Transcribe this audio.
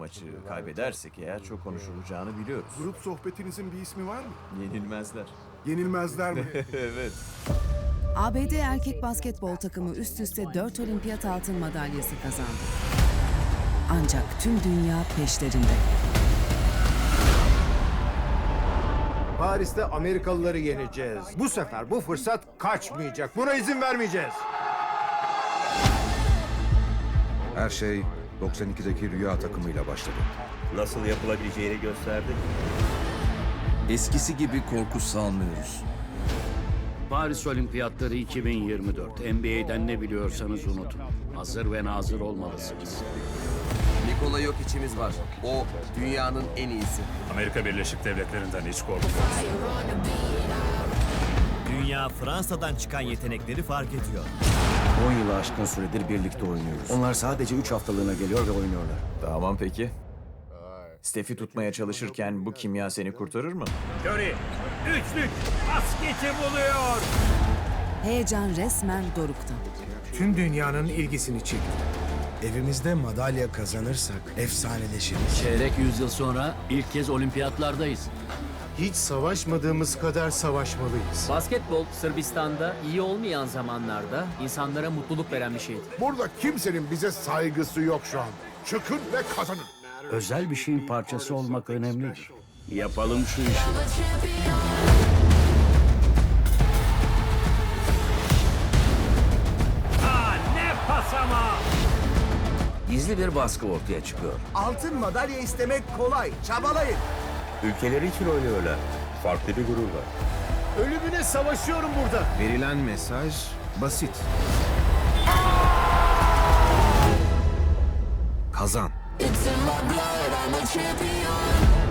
maçı kaybedersek eğer çok konuşulacağını biliyoruz. Grup sohbetinizin bir ismi var mı? Yenilmezler. Yenilmezler mi? evet. ABD erkek basketbol takımı üst üste 4 olimpiyat altın madalyası kazandı. Ancak tüm dünya peşlerinde. Paris'te Amerikalıları yeneceğiz. Bu sefer bu fırsat kaçmayacak. Buna izin vermeyeceğiz. Her şey 92'deki rüya takımıyla başladı. Nasıl yapılabileceğini gösterdi. Eskisi gibi korku salmıyoruz. Paris Olimpiyatları 2024. NBA'den ne biliyorsanız unutun. Hazır ve nazır olmalısınız. Nikola yok içimiz var. O dünyanın en iyisi. Amerika Birleşik Devletleri'nden hiç korkmuyor. Dünya Fransa'dan çıkan yetenekleri fark ediyor. 10 yılı aşkın süredir birlikte oynuyoruz. Onlar sadece 3 haftalığına geliyor ve oynuyorlar. Tamam peki. Stef'i tutmaya çalışırken bu kimya seni kurtarır mı? Curry, üçlük, basketi buluyor. Heyecan resmen dorukta. Tüm dünyanın ilgisini çekti. Evimizde madalya kazanırsak efsaneleşiriz. Çeyrek yüzyıl sonra ilk kez olimpiyatlardayız. Hiç savaşmadığımız kadar savaşmalıyız. Basketbol Sırbistan'da iyi olmayan zamanlarda insanlara mutluluk veren bir şeydi. Burada kimsenin bize saygısı yok şu an. Çıkın ve kazanın. Özel bir şeyin parçası olmak önemlidir. Yapalım şu işi. Aa, ne pas ama. Gizli bir baskı ortaya çıkıyor. Altın madalya istemek kolay. Çabalayın. Ülkeleri için oynuyorlar. Farklı bir gurur var. Ölümüne savaşıyorum burada. Verilen mesaj basit. Kazan. It's in my blood, I'm a champion.